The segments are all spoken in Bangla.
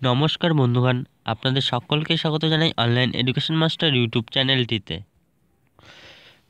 নমস্কার বন্ধুগণ, আপনাদের সকলকে স্বাগত জানাই অনলাইন এডুকেশন মাস্টার ইউটিউব চ্যানেলটিতে।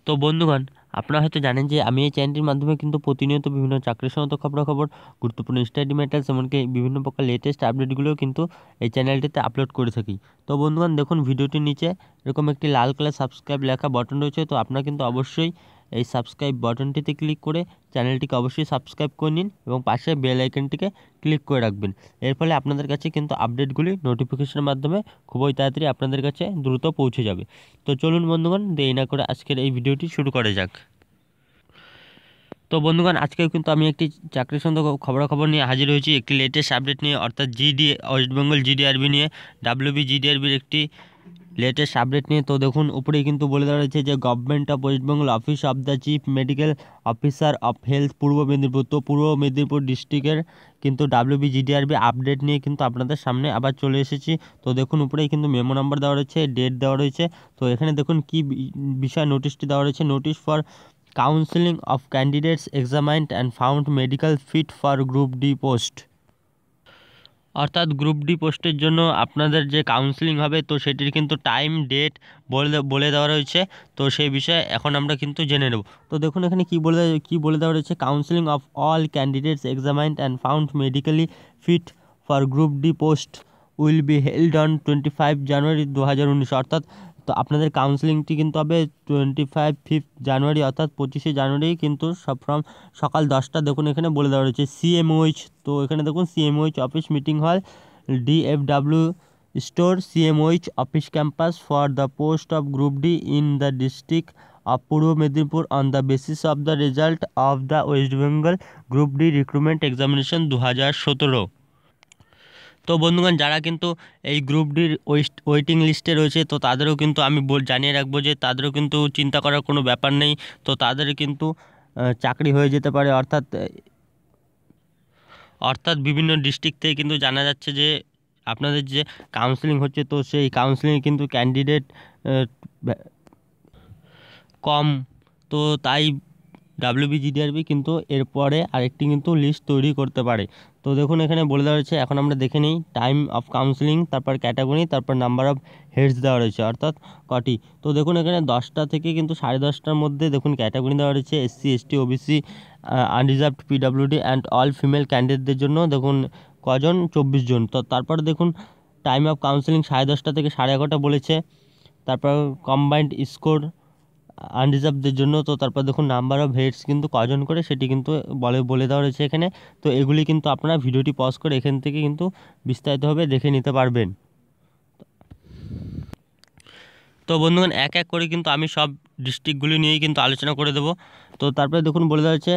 তো বন্ধুগণ, আপনারা হয়তো জানেন যে আমি এই চ্যানেলটির মাধ্যমে কিন্তু প্রতিনিয়ত বিভিন্ন চাকরির সমস্ত খবরাখবর, গুরুত্বপূর্ণ স্টাডি ম্যাটার্স এমনকি বিভিন্ন প্রকার লেটেস্ট আপডেটগুলোও কিন্তু এই চ্যানেলটিতে আপলোড করে থাকি। তো বন্ধুগণ, দেখুন, ভিডিওটির নিচে এরকম একটি লাল কালার সাবস্ক্রাইব লেখা বটন রয়েছে, তো আপনারা কিন্তু অবশ্যই এই সাবস্ক্রাইব বটনটিতে ক্লিক করে চ্যানেলটিকে অবশ্যই সাবস্ক্রাইব করে নিন এবং পাশে বেল আইকনটিকে ক্লিক করে রাখবেন। এর ফলে আপনাদের কাছে কিন্তু আপডেটগুলি নোটিফিকেশনের মাধ্যমে খুবই তাড়াতাড়ি আপনাদের কাছে দ্রুত পৌঁছে যাবে। তো চলুন বন্ধুগণ, দেরি না করে আজকের এই ভিডিওটি শুরু করা যাক। তো বন্ধুগণ, আজকেও কিন্তু আমি একটি চাকরির সঙ্গে খবরাখবর নিয়ে হাজির হয়েছি। একটি লেটেস্ট আপডেট নিয়ে, অর্থাৎ জিডি ওয়েস্ট বেঙ্গল জিডিআরবি নিয়ে ডাব্লিউবি জিডিআরবির একটি লেটেস্ট আপডেট নিয়ে। তো দেখুন, উপরেই কিন্তু বলে দেওয়া রয়েছে যে Government of West Bengal office of the Chief Medical Officer of Health Purba Medinipur. তো পূর্ব মেদিনীপুর ডিস্ট্রিক্টের কিন্তু ডাব্লিউবি জিডিআরবি আপডেট নিয়ে কিন্তু আপনাদের সামনে আবার চলে এসেছি। তো দেখুন, উপরেই কিন্তু মেমো নাম্বার দেওয়া রয়েছে ডেট দেওয়া রয়েছে। তো এখানে দেখুন, কি বিষয় নোটিশটি দেওয়া রয়েছে। Notice for counselling of candidates examined and found medical fit for group D post অর্থাৎ গ্রুপ ডি পোস্টের জন্য আপনাদের যে কাউন্সিলিং হবে, তো সেটির কিন্তু টাইম ডেট বলে বলে দেওয়া রয়েছে। তো সেই বিষয়ে এখন আমরা কিন্তু জেনে নেব। তো দেখুন এখানে কি বলে কি বলে দেওয়া রয়েছে? Counselling of all candidates examined and found medically fit for group D post will be held on twenty five January দু হাজার উনিশ অর্থাৎ তো আপনাদের কাউন্সিলিংটি কিন্তু হবে টোয়েন্টি ফাইভ ফিফথ জানুয়ারি অর্থাৎ পঁচিশে জানুয়ারি কিন্তু সব ফ্রম সকাল দশটা দেখুন এখানে বলে দেওয়া রয়েছে সিএমওইচ তো এখানে দেখুন CMOH office meeting hall DFW store CMOH office campus for the post of group D in the district of Purba Medinipur on the basis of the result of the West Bengal group D recruitment examination দু হাজার সতেরো তো বন্ধুগণ, যারা কিন্তু এই গ্রুপ ডির ওয়েটিং লিস্টে রয়েছে, তো তাদেরও কিন্তু আমি জানিয়ে রাখব যে তাদেরও কিন্তু চিন্তা করার কোনো ব্যাপার নেই। তো তাদের কিন্তু চাকরি হয়ে যেতে পারে। অর্থাৎ অর্থাৎ বিভিন্ন ডিস্ট্রিক্ট থেকে কিন্তু জানা যাচ্ছে যে, আপনাদের যে কাউন্সিলিং হচ্ছে, তো সেই কাউন্সিলিংয়ে কিন্তু ক্যান্ডিডেট কম। তো তাই ডাব্লিউবিজিডিআরবি কিন্তু এরপরে আরেকটি কিন্তু লিস্ট তৈরি করতে পারে। তো দেখুন, এখানে বলে দেওয়া রয়েছে এখন আমরা দেখে নিই টাইম অফ কাউন্সিলিং তারপর ক্যাটাগরি তারপর নাম্বার অফ হেডস দেওয়া রয়েছে, অর্থাৎ কটি। তো দেখুন, এখানে দশটা থেকে কিন্তু সাড়ে দশটার মধ্যে দেখুন ক্যাটাগরি দেওয়া রয়েছে SC ST OBC unreserved PWD and all female ক্যান্ডিডেটদের জন্য দেখুন কজন? চব্বিশ জন। তো তারপর দেখুন টাইম অফ কাউন্সিলিং সাড়ে দশটা থেকে সাড়ে এগারোটা বলেছে, তারপর কম্বাইন্ড স্কোর আনরিজার্ভদের জন্য। তো তারপর দেখুন নাম্বার অফ হেডস কিন্তু কজন করে সেটি কিন্তু বলে বলে দেওয়া রয়েছে এখানে। তো এগুলি কিন্তু আপনারা ভিডিওটি পজ করে এখান থেকে কিন্তু বিস্তারিতভাবে দেখে নিতে পারবেন। তো বন্ধুগণ, এক এক করে কিন্তু আমি সব ডিস্ট্রিক্টগুলি নিয়েই কিন্তু আলোচনা করে দেবো। তো তারপরে দেখুন বলে দেওয়া হচ্ছে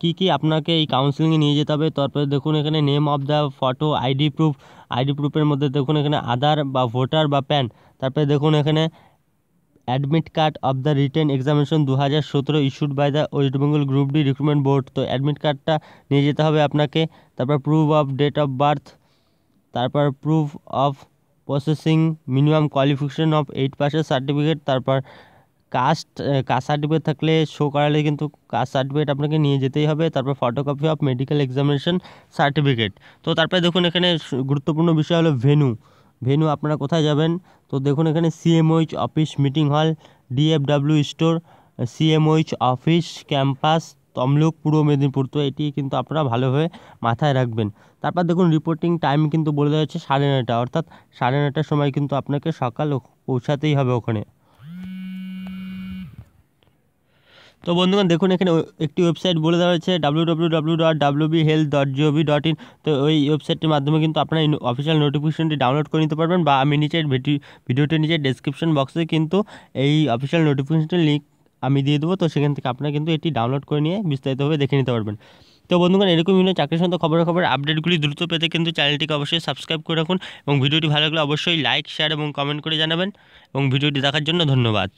কী কী আপনাকে এই কাউন্সিলিংয়ে নিয়ে যেতে হবে? তারপরে দেখুন এখানে name of the photo ID proof ID প্রুফের মধ্যে দেখুন এখানে আধার বা ভোটার বা প্যান তারপরে দেখুন এখানে admit card of the written examination দু হাজার সতেরো issued by the West Bengal group D recruitment board. তো অ্যাডমিট কার্ডটা নিয়ে যেতে হবে আপনাকে, তারপর proof of date of birth তারপর proof of processing minimum qualification of eight পাসের সার্টিফিকেট তারপর কাস্ট কাস্ট সার্টিফিকেট থাকলে শো করালে কিন্তু কাস্ট সার্টিফিকেট আপনাকে নিয়ে যেতেই হবে, তারপর photocopy of medical examination certificate তো তারপরে দেখুন এখানে গুরুত্বপূর্ণ বিষয় হলো ভেনু ভেনু, আপনারা কোথায় যাবেন? তো দেখুন, এখানে CMOH office meeting hall DFW store CMOH office campus Tamluk, Purba Medinipur. তো এটি কিন্তু আপনারা ভালোভাবে মাথায় রাখবেন। তারপর দেখুন রিপোর্টিং টাইম কিন্তু বলে দেওয়া হচ্ছে সাড়ে নটা অর্থাৎ সাড়ে নটার সময় কিন্তু আপনাকে সকাল পৌঁছাতেই হবে ওখানে। তো বন্ধুগণ, দেখুন এখানে একটি ওয়েবসাইট বলে দেওয়া হয়েছে W W W dot W B health dot GOV dot in তো ওই ওয়েবসাইটটির মাধ্যমে কিন্তু আপনারা অফিসিয়াল নোটিফিকেশনটি ডাউনলোড করে নিতে পারবেন বা আমি নিচের ভিডিওটির নিচে ডেসক্রিপশন বক্সে কিন্তু এই অফিসিয়াল নোটিফিকেশনটির লিঙ্ক আমি দিয়ে দেবো। তো সেখান থেকে আপনারা কিন্তু এটি ডাউনলোড করে নিয়ে বিস্তারিতভাবে দেখে নিতে পারবেন। তো বন্ধুগণ, এরকম বিভিন্ন চাকরির সঙ্গে খবর খবর আপডেটগুলি দ্রুত পেতে কিন্তু চ্যানেলটিকে অবশ্যই সাবস্ক্রাইব করে রাখুন এবং ভিডিওটি ভালো লাগলে অবশ্যই লাইক শেয়ার এবং কমেন্ট করে জানাবেন। এবং ভিডিওটি দেখার জন্য ধন্যবাদ।